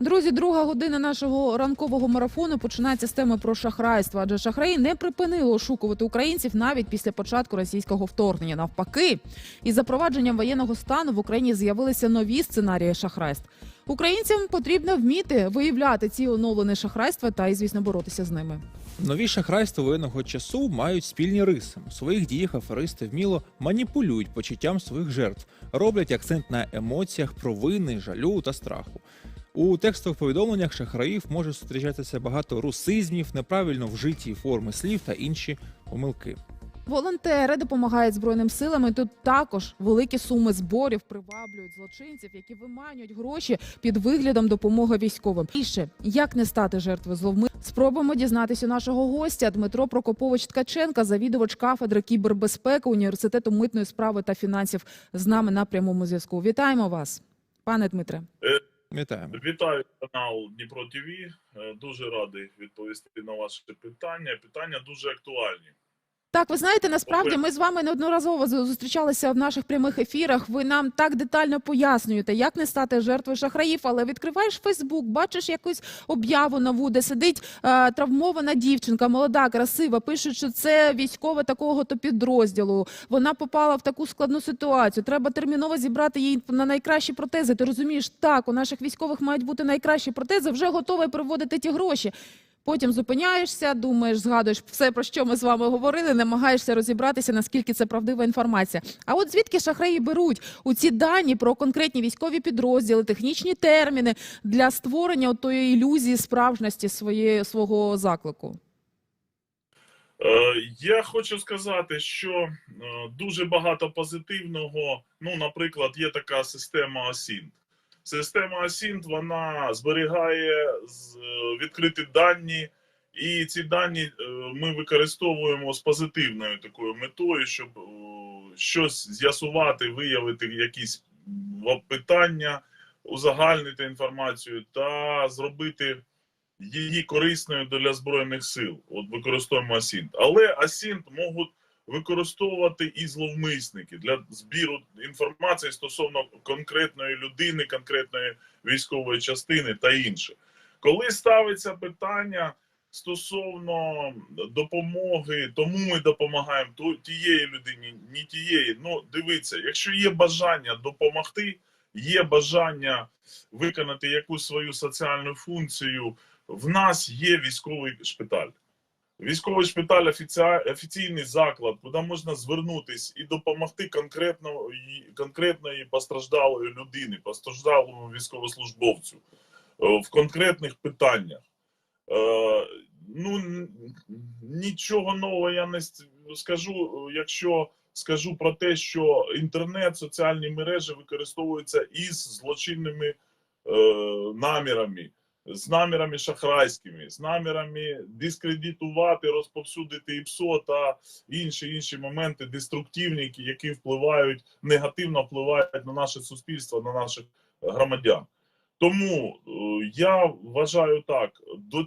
Друзі, друга година нашого ранкового марафону починається з теми про шахрайство. Адже шахраї не припинили ошукувати українців навіть після початку російського вторгнення. Навпаки, із запровадженням воєнного стану в Україні з'явилися нові сценарії шахрайств. Українцям потрібно вміти виявляти ці оновлені шахрайства та і звісно боротися з ними. Нові шахрайства воєнного часу мають спільні риси. У своїх діях аферисти вміло маніпулюють почуттям своїх жертв, роблять акцент на емоціях, провини, жалю та страху. У текстових повідомленнях шахраїв може зустрічатися багато русизмів, неправильно вжиті форми слів та інші помилки. Волонтери допомагають збройним силам. і Тут також великі суми зборів приваблюють злочинців, які виманюють гроші під виглядом допомоги військовим. Більше як не стати жертвою зловми, спробуємо дізнатися у нашого гостя Дмитро Прокопович Ткаченка, завідувач кафедри кібербезпеки університету митної справи та фінансів, з нами на прямому зв'язку. Вітаємо вас, пане Дмитре. Вітаємо. Вітаю канал Дніпро ТВ. Дуже радий відповісти на ваше питання. Питання дуже актуальні. Так, ви знаєте, насправді ми з вами неодноразово зустрічалися в наших прямих ефірах. Ви нам так детально пояснюєте, як не стати жертвою шахраїв, але відкриваєш Фейсбук, бачиш якусь об'яву нову, де сидить е, травмована дівчинка, молода, красива. Пишуть, що це військова такого то підрозділу. Вона попала в таку складну ситуацію. Треба терміново зібрати їй на найкращі протези. Ти розумієш, так у наших військових мають бути найкращі протези. Вже готовий приводити ті гроші. Потім зупиняєшся, думаєш, згадуєш все, про що ми з вами говорили, намагаєшся розібратися, наскільки це правдива інформація. А от звідки шахраї беруть у ці дані про конкретні військові підрозділи, технічні терміни для створення тої ілюзії справжності своєї свого заклику? Е, Я хочу сказати, що е, дуже багато позитивного. Ну, наприклад, є така система Asint. Система Asint, вона зберігає е, відкриті дані, і ці дані е, ми використовуємо з позитивною такою метою, щоб е, щось з'ясувати, виявити якісь питання, узагальнити інформацію та зробити її корисною для збройних сил. От використовуємо Асінт. Але Асінт можуть використовувати і зловмисники для збіру інформації стосовно конкретної людини, конкретної військової частини та інше. Коли ставиться питання стосовно допомоги, тому ми допомагаємо то тієї людині, ні тієї. Ну, дивіться, якщо є бажання допомогти, є бажання виконати якусь свою соціальну функцію, в нас є військовий шпиталь. Військовий шпиталь офіційний заклад, куди можна звернутись і допомогти конкретної, конкретної постраждалої людини, постраждалому військовослужбовцю е, в конкретних питаннях. Е, Ну, нічого нового я не скажу, якщо скажу про те, що інтернет, соціальні мережі використовуються із злочинними е, намірами, з намірами шахрайськими, з намірами дискредитувати, розповсюдити ІПСО та інші інші моменти деструктивні, які- впливають негативно впливають на наше суспільство, на наших громадян. Тому е, я вважаю так: е,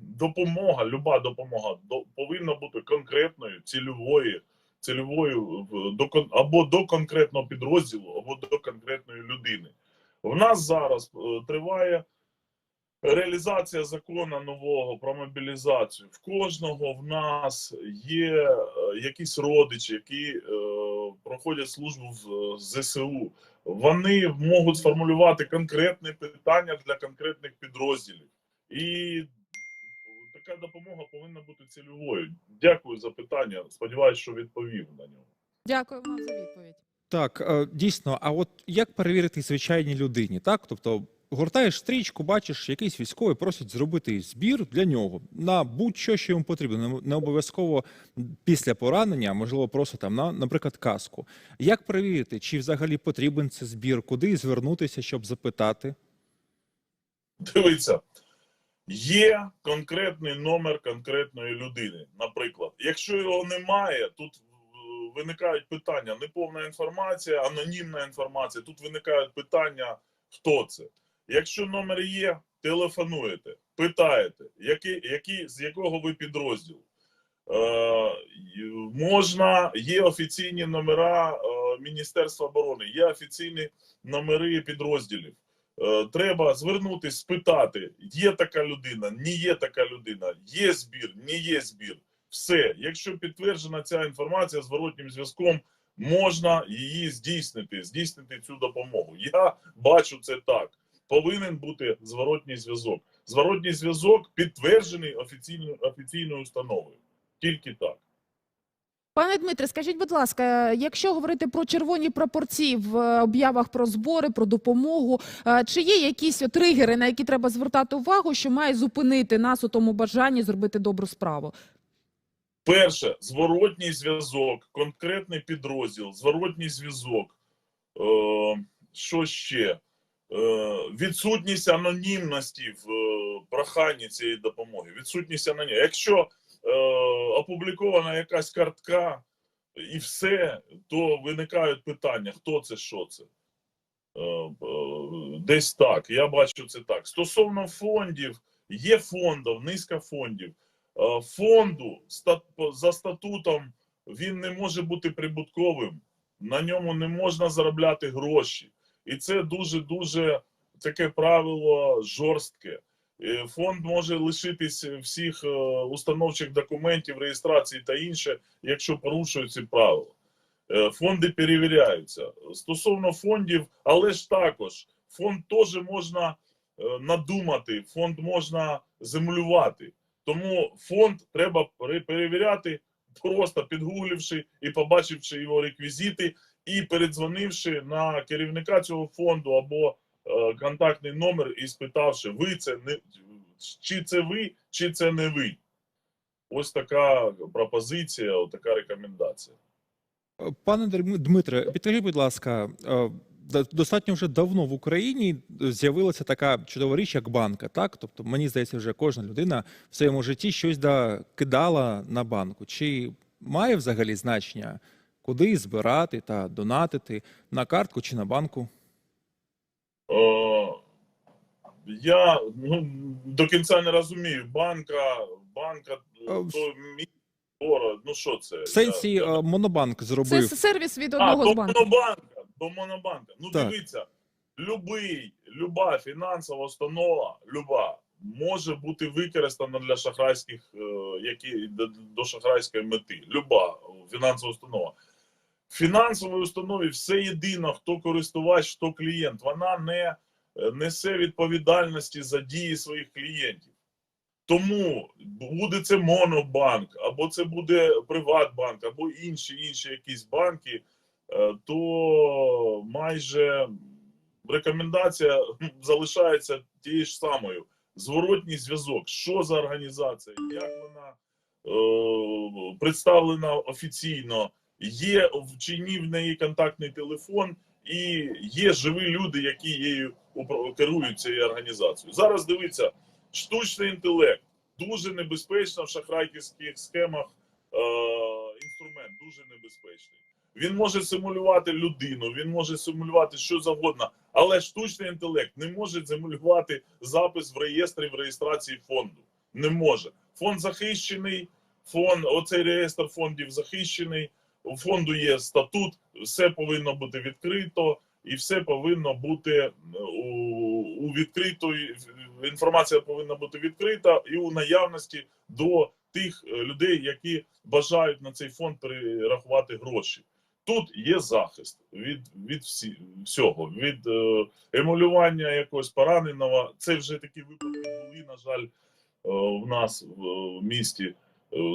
допомога, люба допомога повинна бути конкретною, цільовою, цільовою або до конкретного підрозділу, або до конкретної людини. В нас зараз е, триває реалізація закону нового про мобілізацію. В кожного в нас є е, якісь родичі, які е, проходять службу в ЗСУ. Вони можуть сформулювати конкретне питання для конкретних підрозділів. І така допомога повинна бути цільовою. Дякую за питання. Сподіваюсь, що відповів на нього. Дякую вам за відповідь. Так, е, дійсно, а от як перевірити звичайній людині? Так, тобто гортаєш стрічку, бачиш, якийсь військовий просить зробити збір для нього на будь-що, що йому потрібно, не- обов'язково після поранення, можливо, просто там на, наприклад, каску. Як перевірити, чи взагалі потрібен цей збір, куди звернутися, щоб запитати? Дивіться, є конкретний номер конкретної людини. Наприклад, якщо його немає, тут е, виникають питання: неповна інформація, анонімна інформація. Тут виникають питання, хто це. Якщо номер є, телефонуєте, питаєте, який, який, з якого ви підрозділу. Е, можна, є офіційні номера е, Міністерства оборони, є офіційні номери підрозділів. Е, Треба звернутися, спитати, є така людина, не є така людина, є збір, не є збір. Все, якщо підтверджена ця інформація зворотнім зв'язком, можна її здійснити, здійснити цю допомогу. Я бачу це так. Повинен бути зворотній зв'язок. Зворотній зв'язок підтверджений офіційною офіційною установою. Тільки так. Пане Дмитре, скажіть, будь ласка, якщо говорити про червоні пропорції в е, об'явах про збори, про допомогу, е, чи є якісь тригери, на які треба звертати увагу, що має зупинити нас у тому бажанні зробити добру справу? Перше, зворотній зв'язок, конкретний підрозділ, зворотній зв'язок. Е, що ще? Е, відсутність анонімності в е, проханні цієї допомоги. Відсутність анонімності. Якщо е, опублікована якась картка і все, то виникають питання: хто це, що це? Десь так. Я бачу це так. Стосовно фондів, є фондів, низка фондів. Фонду за статутом він не може бути прибутковим, на ньому не можна заробляти гроші. І це дуже дуже таке правило жорстке. Е, Фонд може лишитись всіх е, установчих документів, реєстрації та інше, якщо порушують ці правила. Е, Фонди перевіряються. Стосовно фондів, але ж також фонд теж можна надумати, фонд можна землювати. Тому фонд треба перевіряти, просто підгугливши і побачивши його реквізити, і передзвонивши на керівника цього фонду або е, контактний номер і спитавши, ви це не чи це ви, чи це не ви. Ось така пропозиція, така рекомендація. Е, Пане Дмитре, підкажіть, будь ласка, е, достатньо вже давно в Україні з'явилася така чудова річ, як банка. Так, тобто, мені здається, вже кожна людина в своєму житті щось да кидала на банку. Чи має взагалі значення, куди збирати та донатити на картку чи на банку? Е, я ну, до кінця не розумію. Банка, банка, Е, то мі- ора, ну що це? В сенсі Я- е, монобанк зробив. с- сервіс від А, одного до з банків. монобанка, до монобанка. Ну Так. дивіться, любий, люба фінансова установа, люба, може бути використана для шахрайських, е, які до, до шахрайської мети. Люба фінансова установа. В фінансовій установі все єдино, хто користувач, хто клієнт. Вона не е, несе відповідальності за дії своїх клієнтів. Тому буде це монобанк, або це буде Приватбанк, або інші інші якісь банки, е, то майже рекомендація залишається тією ж самою. Зворотній зв'язок. Що за організація? Як вона е, представлена офіційно? Є в чи ні в неї контактний телефон, і є живі люди, які її керують цією організацією. Зараз дивіться, штучний інтелект дуже небезпечно в шахрайських схемах. Е, інструмент дуже небезпечний. Він може симулювати людину, він може симулювати що завгодно, але штучний інтелект не може симулювати запис в реєстрі в реєстрації фонду. Не може. Фонд захищений, фонд, оцей реєстр фондів захищений. У фонду є статут, все повинно бути відкрито, і все повинно бути у, у відкритої інформація повинна бути відкрита і у наявності до тих е, людей, які бажають на цей фонд перерахувати гроші. Тут є захист від, від всі, всього, від е, емулювання якогось пораненого. Це вже такі випадки були, на жаль, е, в нас в місті.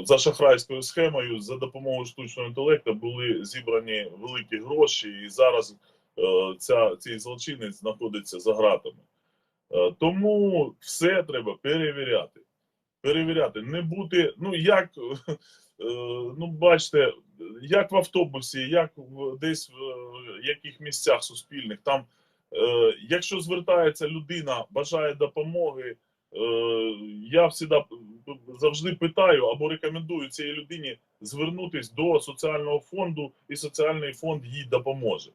За шахрайською схемою за допомогою штучного інтелекту були зібрані великі гроші, і зараз е, ця, цей злочинець знаходиться за ґратами. Е, Тому все треба перевіряти. Перевіряти, не бути, ну як, е, ну бачите, як в автобусі, як десь в яких місцях суспільних, там, якщо звертається людина, бажає допомоги, я всіда завжди питаю або рекомендую цій людині звернутися до соціального фонду, і соціальний фонд їй допоможе.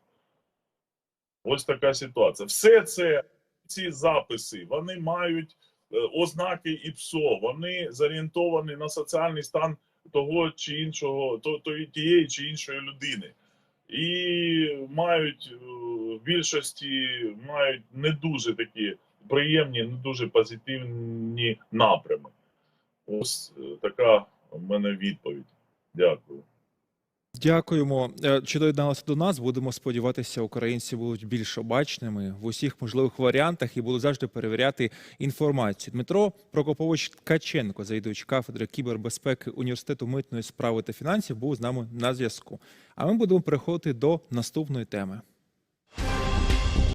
Ось така ситуація. Все це, ці записи, вони мають е, ознаки ІПСО, вони зорієнтовані на соціальний стан того чи іншого, то, то, тієї чи іншої людини. і мають е, в більшості мають не дуже такі приємні, не дуже позитивні напрями. Ось е, така в мене відповідь. Дякую. Дякуємо. Е, Чи доєдналися до нас? Будемо сподіватися, українці будуть більш обачними в усіх можливих варіантах і будуть завжди перевіряти інформацію. Дмитро Прокопович Ткаченко, завідувач кафедри кібербезпеки університету митної справи та фінансів, був з нами на зв'язку. А ми будемо переходити до наступної теми.